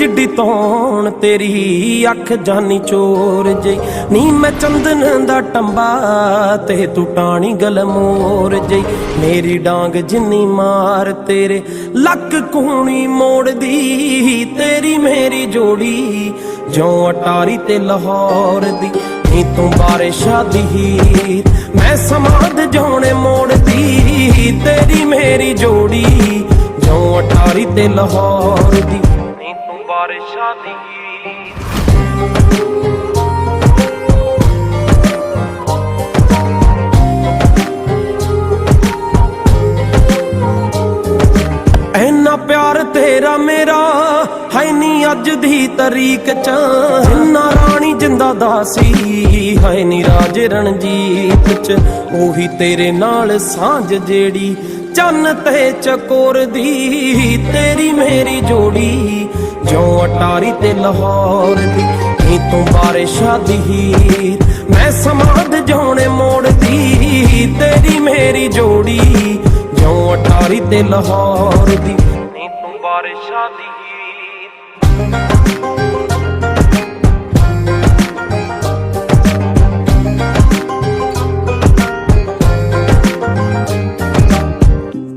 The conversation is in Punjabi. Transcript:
ਜਿੱਡੀ ਤੌਣ ਤੇਰੀ ਅੱਖ ਜਾਨੀ ਚੋਰ ਜੇ। ਨੀ ਮੈਂ ਚੰਦਨ ਦਾ ਟੰਬਾ ਤੇ ਤੂੰ ਟਾਣੀ ਗਲਮੋਰ ਜੇ। ਮੇਰੀ ਡਾਂਗ ਜਿੰਨੀ ਮਾਰ ਤੇਰੇ, ਲੱਕ ਕੂਣੀ ਮੋੜਦੀ। ਤੇਰੀ ਮੇਰੀ ਜੋੜੀ ਜਿਉਂ ਅਟਾਰੀ ਤੇ ਲਾਹੌਰ ਦੀ। ਨੀ ਤੂੰ ਬਾਰਿਸ਼ਾਂ ਦੀ ਹੀਰ, ਮੈਂ ਸਮਾਦ ਜਾਉਣੇ ਮੋੜਦੀ। ਤੇਰੀ ਮੇਰੀ ਜੋੜੀ ਜਿਉਂ ਅਟਾਰੀ ਤੇ ਲਾਹੌਰ ਦੀ। ਇੰਨਾ ਪਿਆਰ ਤੇਰਾ ਮੇਰਾ ਹੈ ਨੀ ਅੱਜ ਦੀ ਤਰੀਕ ਚ। ਜਿੰਨਾ ਰਾਣੀ ਜਿੰਦਾ ਦਾਸੀ ਹੈ ਨੀ ਰਾਜ ਰਣਜੀਤ ਚ। ਉਹੀ ਤੇਰੇ ਨਾਲ ਸਾਂਝ ਜਿਹੜੀ ਚੰਨ ਤੇ ਚਕੋਰ ਦੀ, ਤੇਰੀ ਮੇਰੀ ਜੋੜੀ, ਜਿਉਂ ਅਟਾਰੀ ਤੇ ਲਾਹੌਰ ਦੀ, ਨੀ ਤੂੰ ਬਾਰਿਸ਼ਾਂ ਦੀ ਮੈਂ ਸਮਾਦ ਜੋਣੇ ਮੋੜਦੀ ਤੇਰੀ ਮੇਰੀ ਜੋੜੀ, ਜਿਉਂ ਅਟਾਰੀ ਤੇ ਲਾਹੌਰ ਦੀ, ਨੀ ਤੂੰ ਬਾਰਿਸ਼ਾਂ ਦੀ